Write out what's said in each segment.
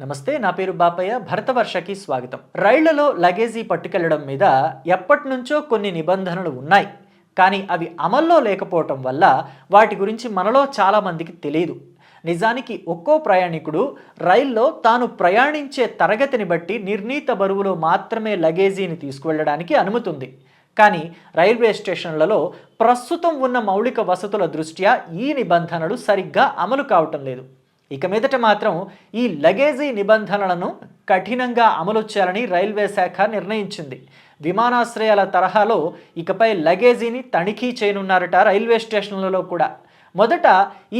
నమస్తే నా పేరు బాపయ్య. భరతవర్షకి స్వాగతం. రైళ్ళలో లగేజీ పట్టుకెళ్ళడం మీద ఎప్పటి నుంచో కొన్ని నిబంధనలు ఉన్నాయి. కానీ అవి అమల్లో లేకపోవటం వల్ల వాటి గురించి మనలో చాలా మందికి తెలియదు నిజానికి ఒక్కో ప్రయాణికుడు రైల్లో తాను ప్రయాణించే తరగతిని బట్టి నిర్ణీత బరువులో మాత్రమే లగేజీని తీసుకువెళ్ళడానికి అనుమతి ఉంది కానీ రైల్వే స్టేషన్లలో ప్రస్తుతం ఉన్న మౌలిక వసతుల దృష్ట్యా ఈ నిబంధనలు సరిగ్గా అమలు కావటం లేదు. ఇక మీదట మాత్రం ఈ లగేజీ నిబంధనలను కఠినంగా అమలు చేయాలని రైల్వే శాఖ నిర్ణయించింది. విమానాశ్రయాల తరహాలో ఇకపై లగేజీని తనిఖీ చేయనున్నారట రైల్వే స్టేషన్లలో కూడా. మొదట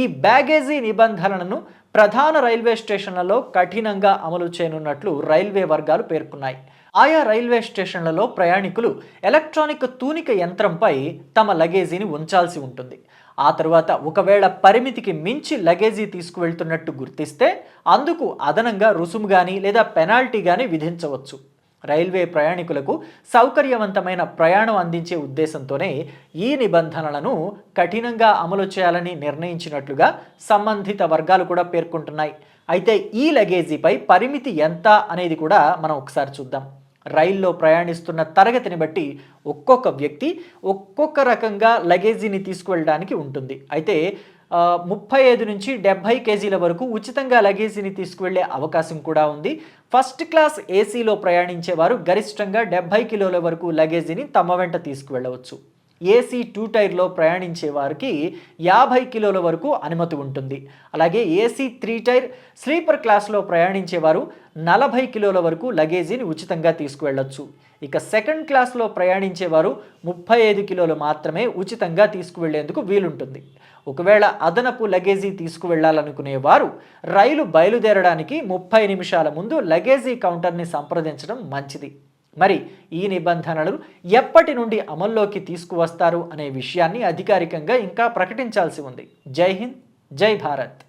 ఈ బ్యాగేజీ నిబంధనలను ప్రధాన రైల్వే స్టేషన్లలో కఠినంగా అమలు చేయనున్నట్లు రైల్వే వర్గాలు పేర్కొన్నాయి. ఆయా రైల్వే స్టేషన్లలో ప్రయాణికులు ఎలక్ట్రానిక్ తూనిక యంత్రంపై తమ లగేజీని ఉంచాల్సి ఉంటుంది. ఆ తరువాత ఒకవేళ పరిమితికి మించి లగేజీ తీసుకువెళ్తున్నట్టు గుర్తిస్తే అందుకు అదనంగా రుసుము కానీ లేదా పెనాల్టీ కానీ విధించవచ్చు. రైల్వే ప్రయాణికులకు సౌకర్యవంతమైన ప్రయాణం అందించే ఉద్దేశంతోనే ఈ నిబంధనలను కఠినంగా అమలు చేయాలని నిర్ణయించినట్లుగా సంబంధిత వర్గాలు కూడా పేర్కొంటున్నాయి. అయితే ఈ లగేజీపై పరిమితి ఎంత అనేది కూడా మనం ఒకసారి చూద్దాం. రైల్లో ప్రయాణిస్తున్న తరగతిని బట్టి ఒక్కొక్క వ్యక్తి ఒక్కొక్క రకంగా లగేజీని తీసుకువెళ్ళడానికి ఉంటుంది. అయితే ముప్పై ఐదు నుంచి డెబ్భై కేజీల వరకు ఉచితంగా లగేజీని తీసుకువెళ్ళే అవకాశం కూడా ఉంది. ఫస్ట్ క్లాస్ ఏసీలో ప్రయాణించేవారు గరిష్టంగా డెబ్భై కిలోల వరకు లగేజీని తమ వెంట తీసుకువెళ్ళవచ్చు. ఏసీ టూ టైర్లో ప్రయాణించే వారికి యాభై కిలోల వరకు అనుమతి ఉంటుంది. అలాగే ఏసీ త్రీ టైర్ స్లీపర్ క్లాస్లో ప్రయాణించేవారు నలభై కిలోల వరకు లగేజీని ఉచితంగా తీసుకువెళ్ళొచ్చు. ఇక సెకండ్ క్లాస్లో ప్రయాణించేవారు ముప్పై ఐదు కిలోలు మాత్రమే ఉచితంగా తీసుకువెళ్ళేందుకు వీలుంటుంది. ఒకవేళ అదనపు లగేజీ తీసుకువెళ్ళాలనుకునే వారు రైలు బయలుదేరడానికి ముప్పై నిమిషాల ముందు లగేజీ కౌంటర్ని సంప్రదించడం మంచిది. మరి ఈ నిబంధనలు ఎప్పటి నుండి అమల్లోకి తీసుకువస్తారు అనే విషయాన్ని అధికారికంగా ఇంకా ప్రకటించాల్సి ఉంది. జై హింద్ జై భారత్.